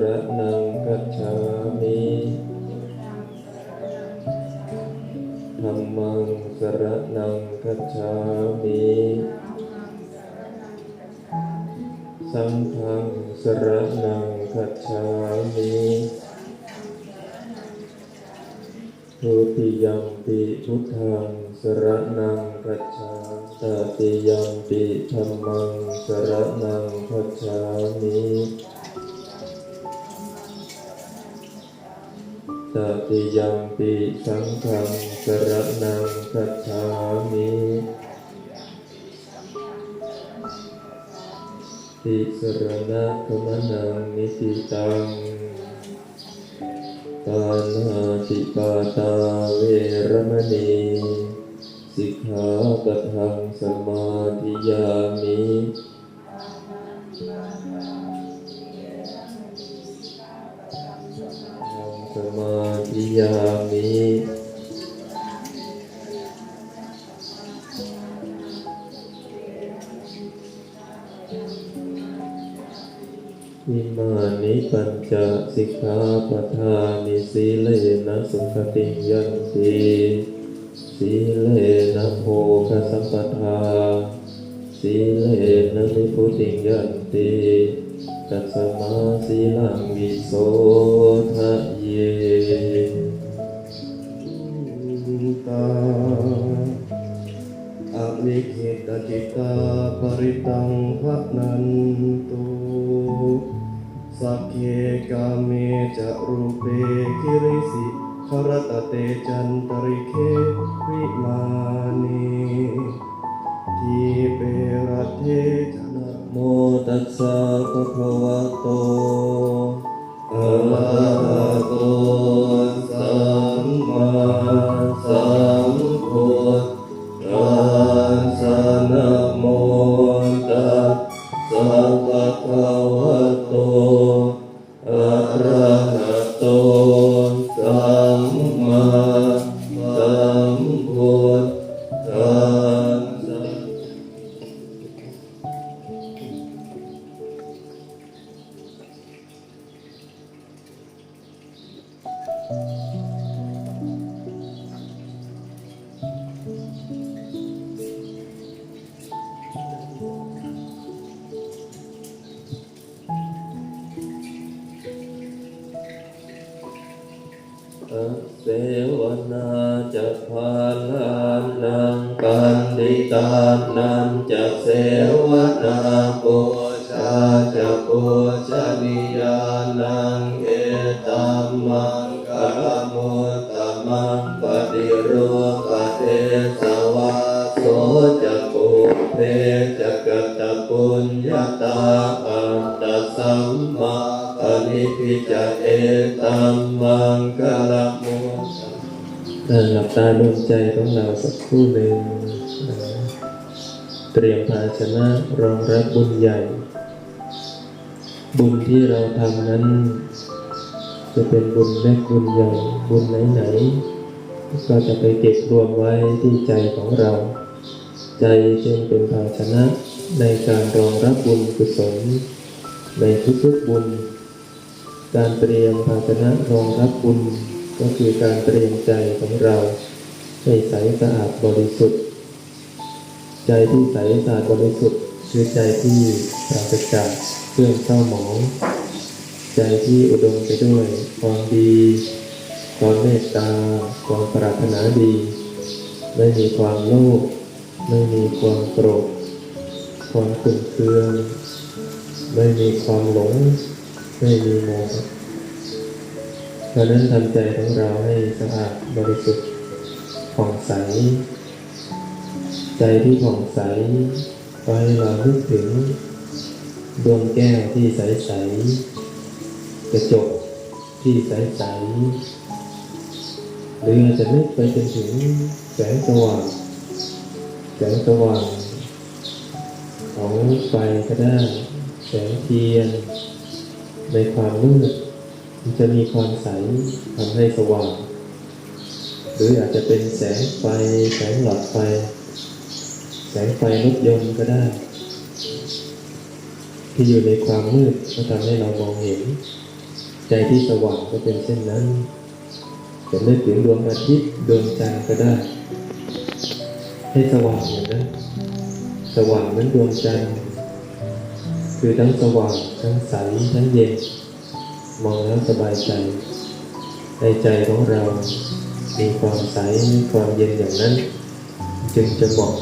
รณังกัจฉามิธัมมังสรณังกัจฉามิสังฆังสรณังกัจฉามิทุติยัมปิพุทธังสรณังกัจฉาตติยัมปิธัมมังสรณังกัจฉามิ ตติยัมปิสังฆังสรณังคัจฉามิติสรณะขมนังนิสิตังปานาติปาตาเวรมณีสิกขาปะทังสมาธิยามิ ยามิอิมานิปัญจสิกขาปทานิสีเลนะสุขติยันติสีเลนะโภคสัมปทาสีเลนะนิพุติยันติตัสมาสีลังวิโสทะเย จิตาปริตังภะนันตุสัพเพกาเมจะรูเปคิริสิขรตเตจันตริเควิมานีทีเปรเทจนะโมตัสสะภะคะวะโตอะระหะโต งเอตัมมังกะมุตตมังปฏิรูปเทสวาโสจะปุเพจะกัตตปุญญาตาอัตตสัมมาปณิพิจเอตัมมังกะละมุตตหลับตาดวงใจของเราสักครู่หนึ่งเตรียมภาชนะรองรับบุญใหญ่ บุญที่เราทำนั้น จะเป็นบุญเล็กบุญใหญ่บุญไหนๆก็จะไปเก็บรวมไว้ที่ใจของเรา ใจจึงเป็นภาชนะในการรองรับบุญกุศลในทุกๆบุญ การเตรียมภาชนะรองรับบุญก็คือการเตรียมใจของเราให้ใสสะอาดบริสุทธิ์ ใจที่ใสสะอาดบริสุทธิ์ คือใจที่ปราศจากเครื่องเศร้าหมอง ใจที่อุดมไปด้วยความดีความเมตตาความปรารถนาดี ไม่มีความโลภไม่มีความโกรธความขุ่นเคือง ไม่มีความหลง ไม่มีโมหะเพราะนั้นทำใจของเราให้สะอาดบริสุทธิ์ผ่องใส ใจที่ผ่องใส ก็ให้เรานึกถึงดวงแก้วที่ใสๆกระจกที่ใสๆหรืออาจจะนึกไปจนถึงแสงสว่างแสงสว่างของไฟก็ได้แสงเทียน ในความมืดมันจะมีความใสทำให้สว่าง หรืออาจจะเป็นแสงไฟแสงหลอดไฟ แสงไฟรถยนต์ก็ได้ ที่อยู่ในความมืดก็ทำให้เรามองเห็น ใจที่สว่างก็เป็นเช่นนั้นจะนึกถึงดวงอาทิตย์ดวงจันทร์ก็ได้ ให้สว่างอย่างนั้นสว่างเหมือนดวงจันทร์คือทั้งสว่างทั้งใสทั้งเย็น มองแล้วสบายใจในใจของเรา มีความใสความเย็นอย่างนั้น จึงจะเหมาะ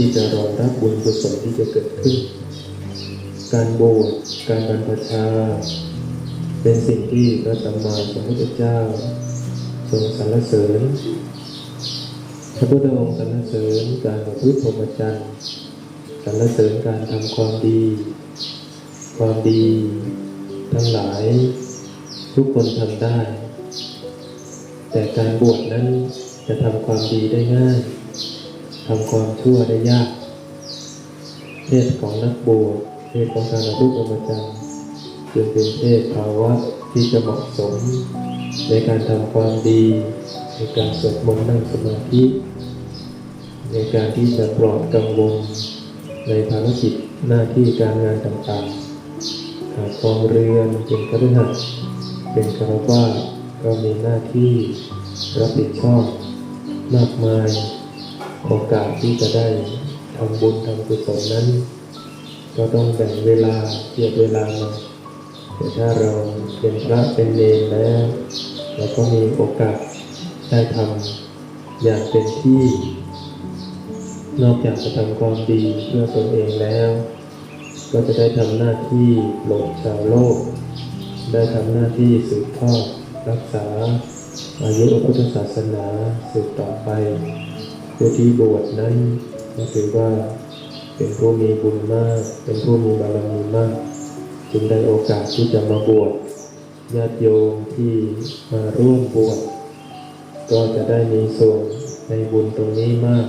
ที่จะรองรับบุญกุศลที่จะเกิดขึ้น การบวชการบรรพชา เป็นสิ่งที่พระสัมมาสัมพุทธเจ้า ทรงสรรเสริญ พระพุทธองค์สรรเสริญการประพฤติพรหมจรรย์สรรเสริญการทำความดี ความดี ทั้งหลาย ทุกคนทำได้ แต่การบวชนั้นจะทำความดีได้ง่าย ทำความชั่วได้ยากเพศของนักบวชเพศของการประพฤติพรหมจรรย์จึงเป็นเพศภาวะที่จะเหมาะสม ในการทำความดี ในการสวดมนต์นั่งสมาธิ ในการที่จะปลอดกังวล ในภารกิจหน้าที่การงานต่างๆหากครองเรือนเป็นคฤหัสเป็นคารวาก็มีหน้าที่รับผิดชอบมากมาย โอกาสที่จะได้ทำบุญทำกุศลนั้น ก็ต้องแบ่งเวลาเจียดเวลามาแต่ถ้าเราเป็นพระเป็นเนรแล้วเราก็มีโอกาสได้ทำอย่างเต็มที่ นอกจากจะทำความดีเพื่อตนเองแล้ว ก็จะได้ทำหน้าที่โปรดชาวโลก ได้ทำหน้าที่สืบทอดรักษาอายุพระพุทธศาสนาสืบต่อไป ผู้ที่บวชนั้นก็ถือว่าเป็นผู้มีบุญมาก เป็นผู้มีบารมีมาก จึงได้โอกาสที่จะมาบวชญาติโยมที่มาร่วมบวชก็จะได้มีส่วนในบุญตรงนี้มาก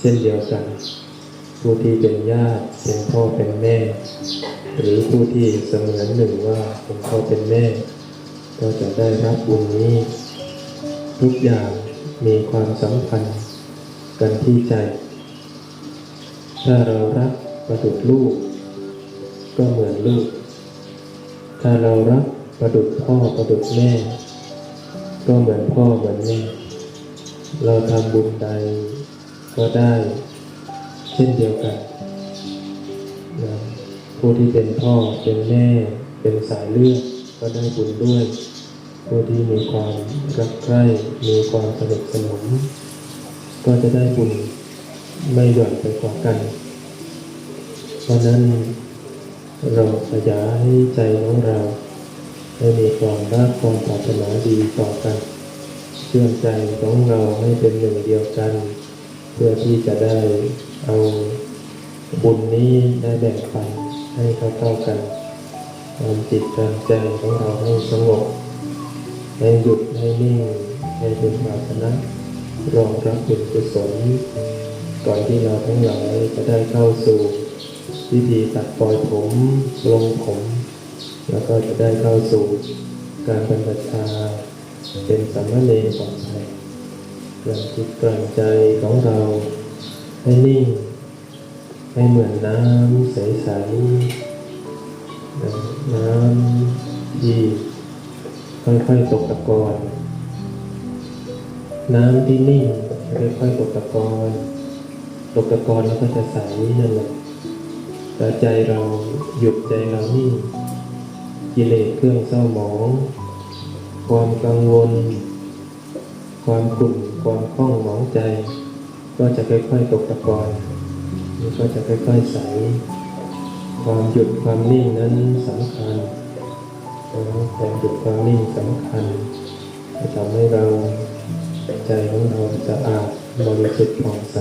เช่นเดียวกัน ผู้ที่เป็นญาติเป็นพ่อเป็นแม่ หรือผู้ที่เสมือนหนึ่งว่าเป็นพ่อเป็นแม่ ก็จะได้รับบุญนี้ ทุกอย่างมีความสัมพันธ์ กันที่ใจ ถ้าเรารักประดุจลูก ก็เหมือนลูก ถ้าเรารักประดุจพ่อประดุจแม่ ก็เหมือนพ่อเหมือนแม่ เราทำบุญใดก็ได้ เช่นเดียวกันนะผู้ที่เป็นพ่อเป็นแม่ เป็นสายเลือดก็ได้บุญด้วย ผู้ที่มีความรักใคร่มีความสนิทสนม ก็จะได้บุญไม่หย่อนไปกว่ากัน เพราะนั้นเราขยายใจของเราให้มีความรักความปรารถนาดีต่อกัน เชื่อมใจของเราให้เป็นหนึ่งเดียวกัน เพื่อที่จะได้เอาบุญนี้ได้แบ่งปันให้เท่ากันทำจิตทำใจของเราให้สงบให้หยุดให้นิ่งให้เป็นปรารถนา รองรับบุญกุศลก่อนที่เราทั้งหลายจะได้เข้าสู่พิธีตัดปล่อยผมลงผม แล้วก็จะได้เข้าสู่การบรรพชาเป็นสามเณรของไทยเปลี่ยนจิตเปลี่ยนใจของเราให้นิ่ง ให้เหมือนน้ำใสๆนะน้ำที่ค่อยๆตกตะกอน น้ำที่นิ่งค่อยๆตกตะกอนตกตะกอนแล้วก็จะใสนั่นแหละแต่ใจเราหยุดใจเรานิ่งกิเลสเครื่องเศร้าหมอง ความกังวล ความขุ่นความคล่องหมองใจ ก็จะค่อยๆตกตะกอนมันก็จะค่อยๆใส ความหยุดความนิ่งนั้นสำคัญความหยุดความนิ่งสำคัญจะทำให้เรา ใจของเราสะอาดบริสุทธิ์ผ่องใส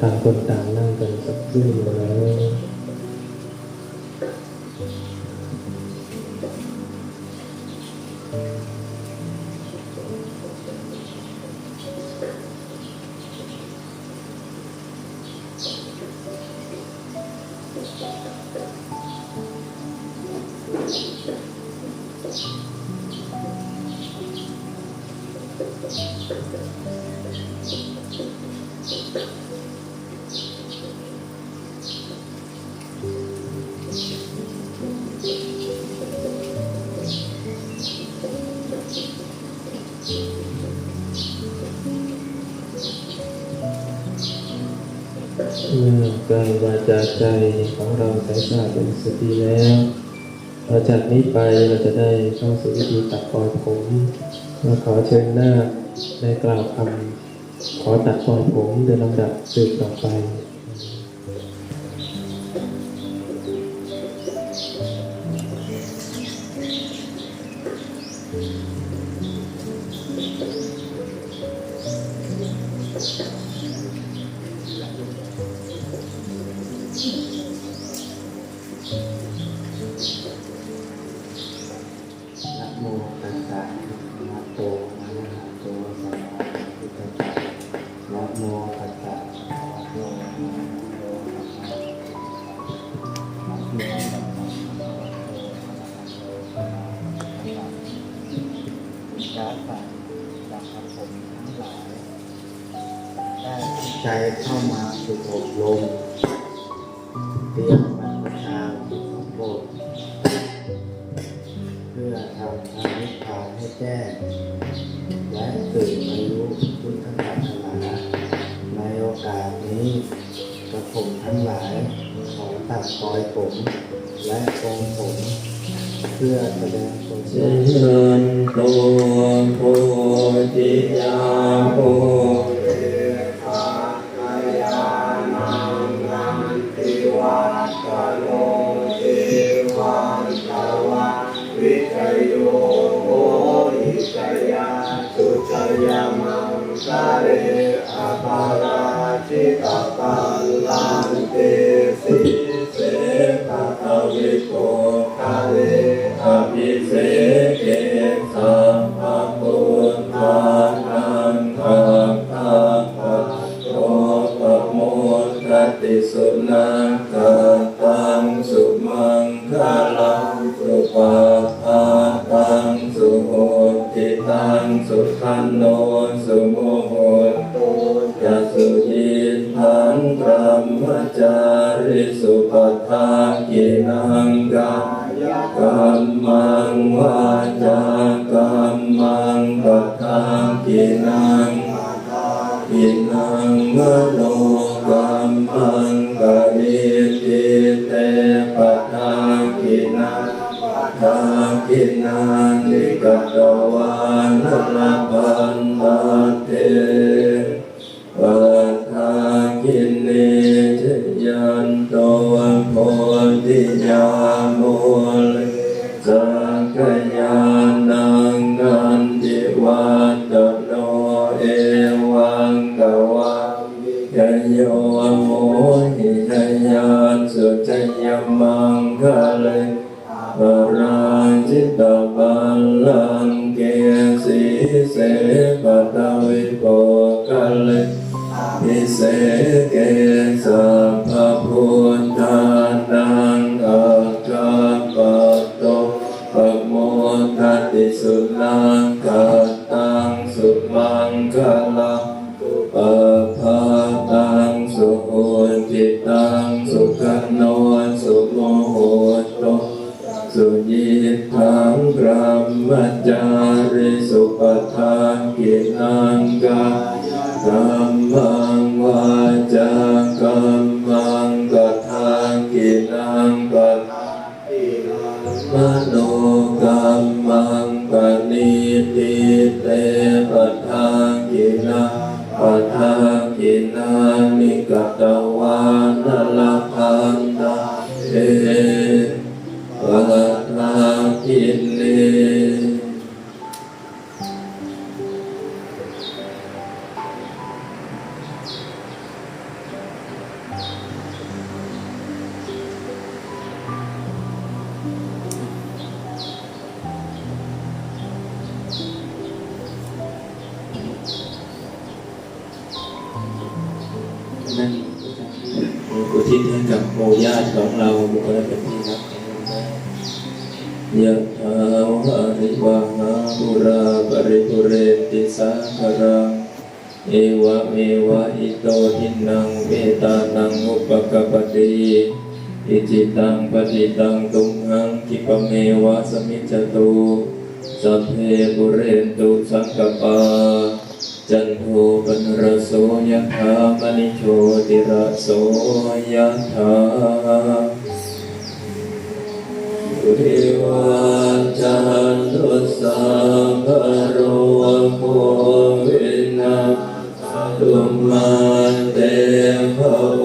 ต่างคนต่างนั่งกันสักครู่แล้ว กายวาจาใจของเราใสสะอาดเป็นสติแล้วหลังจากนี้ไปเราจะได้เข้าสู่วิธีตัดปล่อยผมเราขอเชิญหน้าได้กล่าวคำขอตัดปล่อยผมโดยลำดับสืบต่อไปารนี้กระผมทั้งหลายขอตัดรอยผม และโกงผม เพื่อแสดงตนเชิญตัวโพธิยาโพ ขันโนสุโมโหตุยัสุยินทังพรหมจาริสุปัฏฐากินังกายกรรมังวาย จิตตะปัลลังเกสีเสปตา ยะธรรมณิโชติระโสยะธาสุริวันจันทุสัพโรโควินาตุมาเตมภ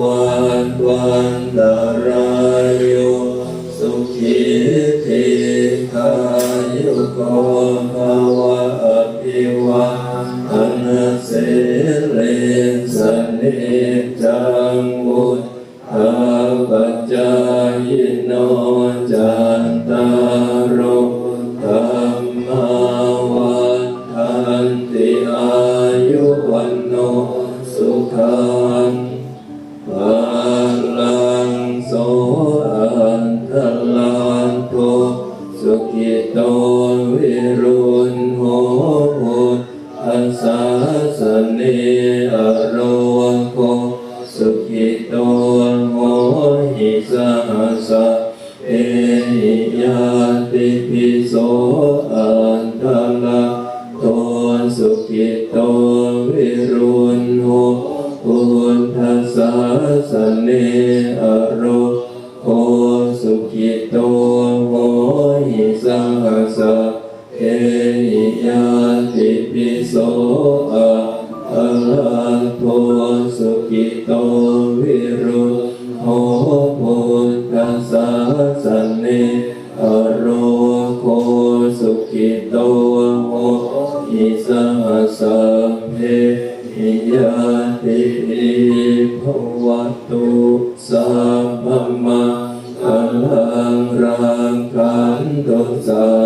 งขันตุสั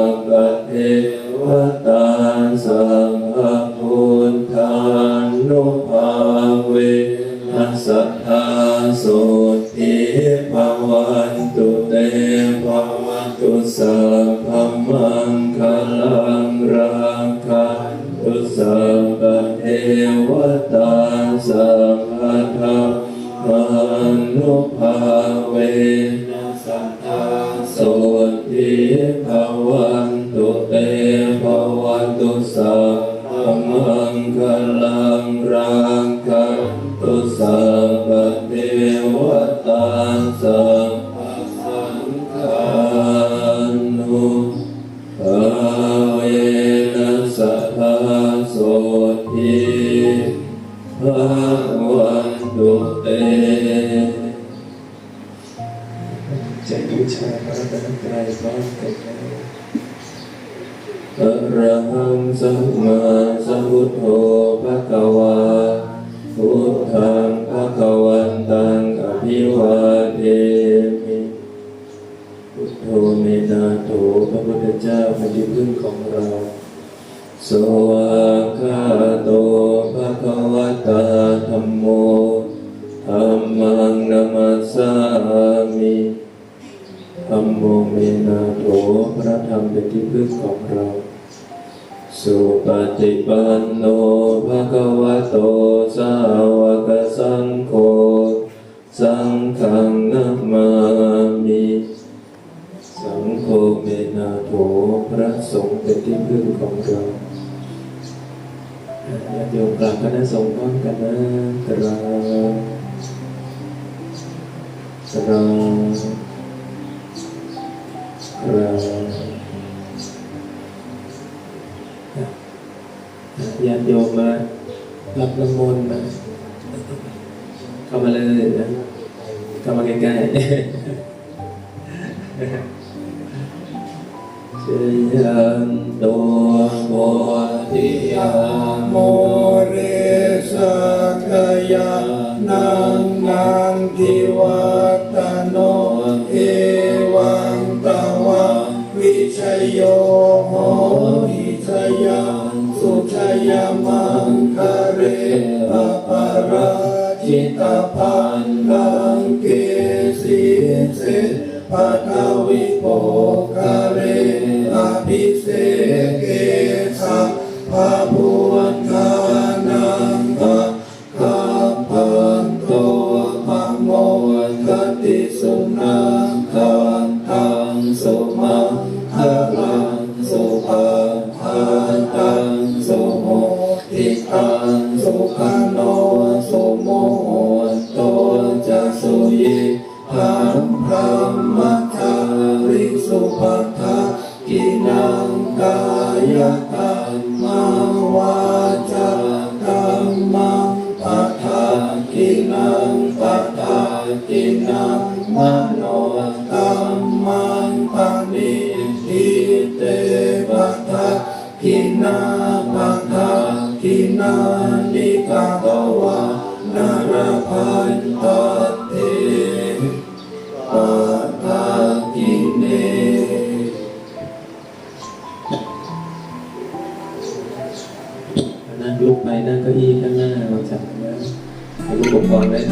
ชาพระรัตนตรัพร้มกันแล้อรหังสัมมาสัมพุทโธพระกวา ปันโนภะคะวะโตสาวกสังโฆสังฆังนัมมามิสังโฆเมนาโถพระสงฆ์เป็นที่พึ่งของเราญาติโยมกราบคณะสงฆ์พร้อมกันนะกราบกราบ โยมมารับน้ำมนต์มาเข้ามาเลยนะเข้ามาใกล้ๆเจอ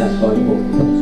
That's Bible.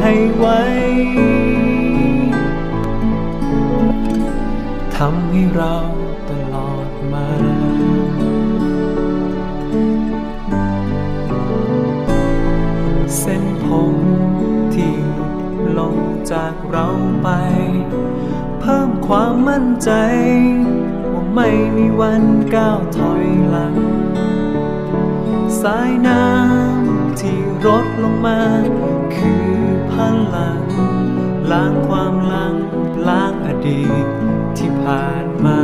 ให้ไว้ทำให้เราตลอดมาเส้นผมที่หลลงจากเราไป เพิ่มความมั่นใจ ว่าไม่มีวันก้าวถอยหลัง สายน้ำที่รดลงมาคือ พลัง ล้างความลัง ล้างอดีตที่ผ่านมา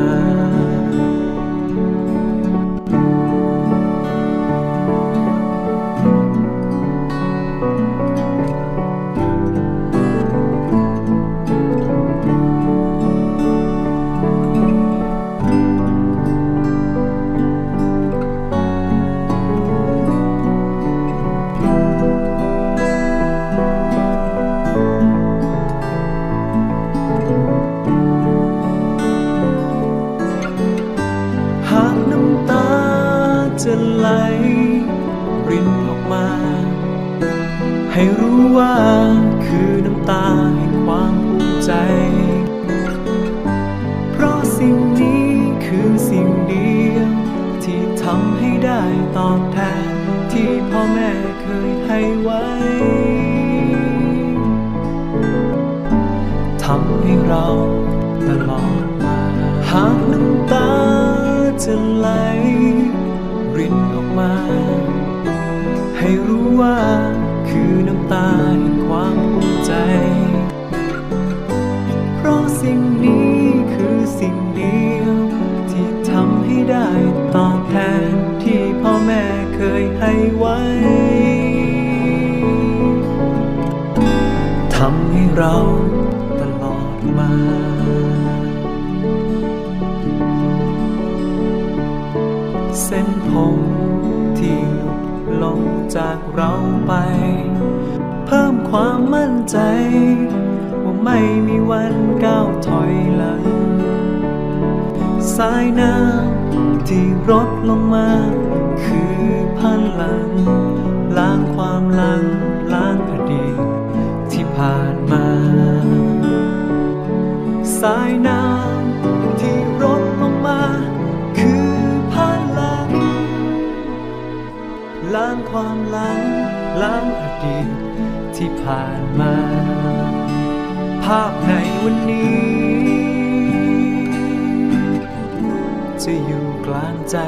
ยให้ไว้ ทำให้เราตลอดมาเส้นผมที่หลุดลงจากเราไป เพิ่มความมั่นใจ ว่าไม่มีวันก้าวถอยหลัง สายน้ำที่รดลงมา พันหลัง ล้างความลัง ล้างอดีตที่ผ่านมา สายน้ำที่รดลงมา คือพันหลัง ล้างความลัง ล้างอดีตที่ผ่านมา ภาพในวันนี้ จะอยู่กลางใจ